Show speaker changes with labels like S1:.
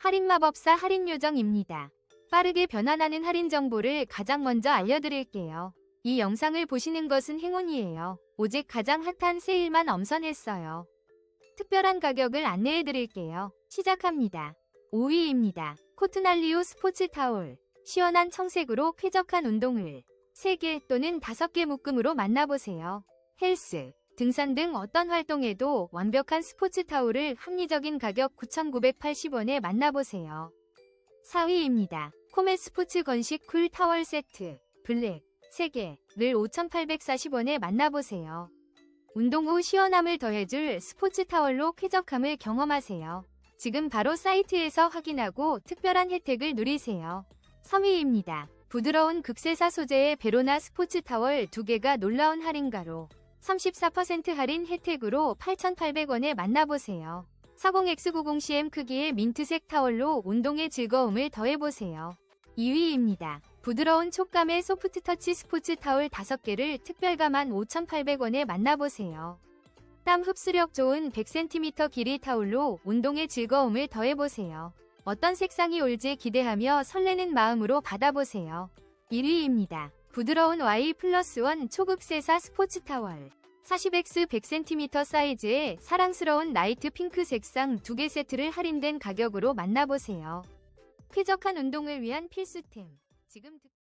S1: 할인 마법사 할인 요정입니다. 빠르게 변환하는 할인 정보를 가장 먼저 알려드릴게요. 이 영상을 보시는 것은 행운이에요. 오직 가장 핫한 세일만 엄선했어요. 특별한 가격을 안내해드릴게요. 시작합니다. 5위입니다. 코트날리오 스포츠 타올. 시원한 청색으로 쾌적한 운동을 3개 또는 5개 묶음으로 만나보세요. 헬스, 등산 등 어떤 활동에도 완벽한 스포츠 타올을 합리적인 가격 9,980원에 만나보세요. 4위입니다. 코메 스포츠 건식 쿨 타월 세트 블랙 3개를 5,840원에 만나보세요. 운동 후 시원함을 더해줄 스포츠 타월로 쾌적함을 경험하세요. 지금 바로 사이트에서 확인하고 특별한 혜택을 누리세요. 3위입니다. 부드러운 극세사 소재의 베로나 스포츠 타월 2개가 놀라운 할인가로 34% 할인 혜택으로 8,800원에 만나보세요. 40X90CM 크기의 민트색 타월로 운동의 즐거움을 더해보세요. 2위입니다. 부드러운 촉감의 소프트 터치 스포츠 타월 5개를 특별가만 5,800원에 만나보세요. 땀 흡수력 좋은 100cm 길이 타올로 운동의 즐거움을 더해보세요. 어떤 색상이 올지 기대하며 설레는 마음으로 받아보세요. 1위입니다. 부드러운 Y 플러스 원 초극세사 스포츠 타월. 40X 100cm 사이즈의 사랑스러운 나이트 핑크 색상 2개 세트를 할인된 가격으로 만나보세요. 쾌적한 운동을 위한 필수템. 지금 듣...